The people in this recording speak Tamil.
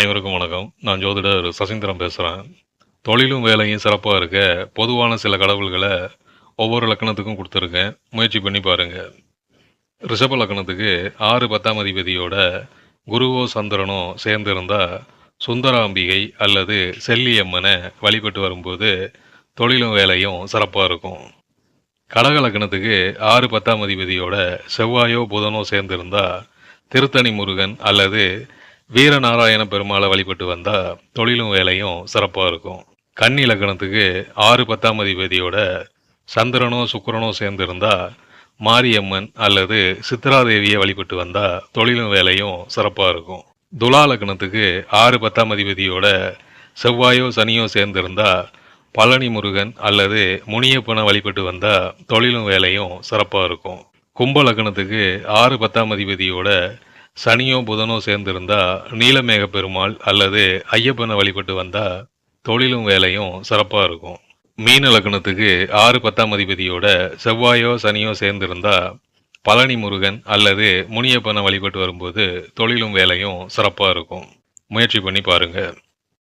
அனைவருக்கும் வணக்கம். நான் ஜோதிடர் சசீந்திரம் பேசுகிறேன் தொழிலும் வேலையும் சிறப்பாக இருக்க பொதுவான சில கடவுள்களை ஒவ்வொரு லக்கணத்துக்கும் கொடுத்துருக்கேன். முயற்சி பண்ணி பாருங்கள் ரிஷப லக்கணத்துக்கு ஆறு பத்தாம் அதிபதியோட குருவோ சந்திரனோ சேர்ந்திருந்தால் சுந்தராம்பிகை அல்லது செல்லியம்மனை வழிபட்டு வரும்போது தொழிலும் வேலையும் சிறப்பாக இருக்கும். கடக லக்கணத்துக்கு ஆறு பத்தாம் அதிபதியோட செவ்வாயோ புதனோ சேர்ந்திருந்தால் திருத்தணி முருகன் அல்லது வீரநாராயண பெருமாளை வழிபட்டு வந்தால் தொழிலும் வேலையும் சிறப்பாக இருக்கும். கன்னி லக்கணத்துக்கு ஆறு பத்தாம் அதிபதியோட சந்திரனோ சுக்கரனோ சேர்ந்திருந்தா மாரியம்மன் அல்லது சித்ராதேவியை வழிபட்டு வந்தால் தொழிலும் வேலையும் சிறப்பாக இருக்கும். துலா லக்னத்துக்கு ஆறு பத்தாம் அதிபதியோட செவ்வாயோ சனியோ சேர்ந்திருந்தா பழனி முருகன் அல்லது முனியப்பனை வழிபட்டு வந்தால் தொழிலும் வேலையும் சிறப்பாக இருக்கும். கும்ப லக்னத்துக்கு ஆறு பத்தாம் அதிபதியோட சனியோ புதனோ சேர்ந்திருந்தா நீலமேக பெருமாள் அல்லது ஐயப்பனை வழிபட்டு வந்தா தொழிலும் வேலையும் சிறப்பாக இருக்கும். மீன லக்னத்துக்கு ஆறு பத்தாம் அதிபதியோட செவ்வாயோ சனியோ சேர்ந்திருந்தா பழனி முருகன் அல்லது முனியப்பனை வழிபட்டு வரும்போது தொழிலும் வேலையும் சிறப்பாக இருக்கும். முயற்சி பண்ணி பாருங்கள்